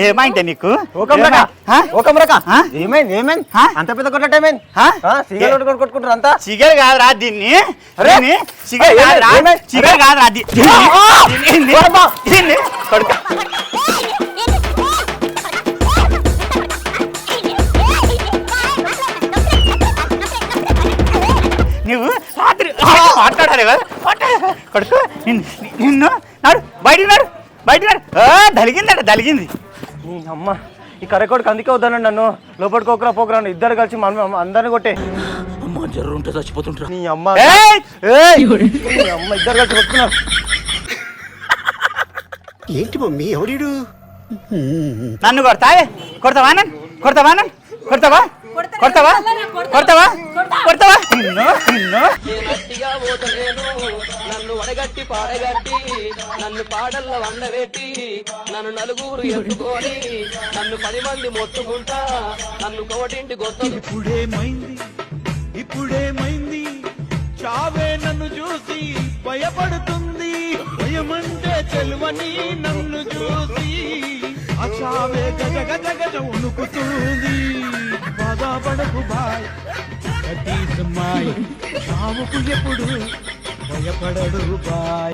ఏమైంది నీకు? అంత పెద్ద కొట్టుకొని కొట్టుకుంటారు అంతా? సిగర్ కాదురా దీన్ని. సిగర్ కాదురా. సిగర్ కాదురా దీన్ని కొడుక! నువ్వు రాత్రి మాట్లాడాలి. కొడుకు నిన్ను నాడు బయటికి నాడు బయటికి నాడు. ఆ, దలిగిందట దలిగింది. నీ అమ్మ ఈ కరెకోడికి అందుకే వద్దాను నన్ను. లోపలికి పోకరా పోకరా ఇద్దరు కలిసి మన అందరిని కొట్టే. అమ్మ జర్ర ఉంటే చచ్చిపోతుంటారా నీ అమ్మ. ఏయ్! ఏయ్! నీ అమ్మ ఇద్దరు కలిసి కొట్టుకున్నారు. ఏంటి మమ్మీ ఎవడీడు? నన్ను కొడతావే కొడతావా నన్ను కొడతావా? నన్ను కొడతావా? కొడతావా? కొడతావా? కొడతావా గట్టిగా పోతలేను. నన్ను వడగట్టి పాడగట్టి నన్ను పాడల్ల వండబెట్టి నన్ను నలుగురు ఎత్తుకొని నన్ను పది మంది మొత్తుకుంటా నన్ను కోటింటి గొత్తలు ఇప్పుడేమైంది? ఇప్పుడేమైంది? చావే నన్ను చూసి భయపడుతుంది. భయమంటే చెలువని నన్ను చూసి ఆ చావే గజ గజ గజ ఉణుకుతుంది. దట్ ఈస్ మై చావుకు ఎప్పుడు భయపడడు బాయ్